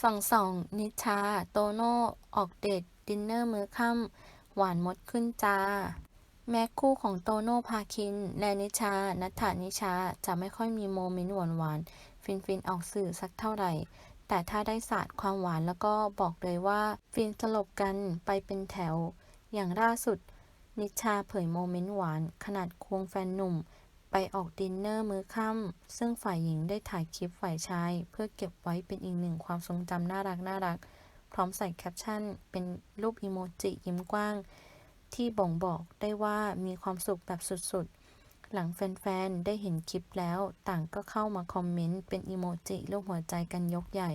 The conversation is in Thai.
ส่องส่องนิชา โตโน่ ออกเดทดินเนอร์มื้อค่ำหวานมดขึ้นจ้า แม้คู่ของโตโน่พาคิน และนิชา นัทธานิชาจะไม่ค่อยมีโมเมนต์หวานๆฟินๆออกสื่อสักเท่าไหร่ แต่ถ้าได้ศาสตร์ความหวานแล้วก็บอกเลยว่า ฟินสลบกันไปเป็นแถว อย่างล่าสุด นิชาเผยโมเมนต์หวาน ขนาดควงแฟนหนุ่ม ไปออกดินเนอร์มื้อค่ำซึ่งฝ่ายหญิงได้ถ่ายคลิปฝ่ายชาย เพื่อเก็บไว้เป็นอีกหนึ่งความทรงจำน่ารักน่ารัก พร้อมใส่แคปชั่น เป็นรูปอีโมจิยิ้มกว้าง ที่บ่งบอกได้ว่ามีความสุขแบบสุดๆ หลังแฟนๆ ได้เห็นคลิปแล้วต่างก็เข้ามาคอมเมนต์เป็นอีโมจิรูปหัวใจกันยกใหญ่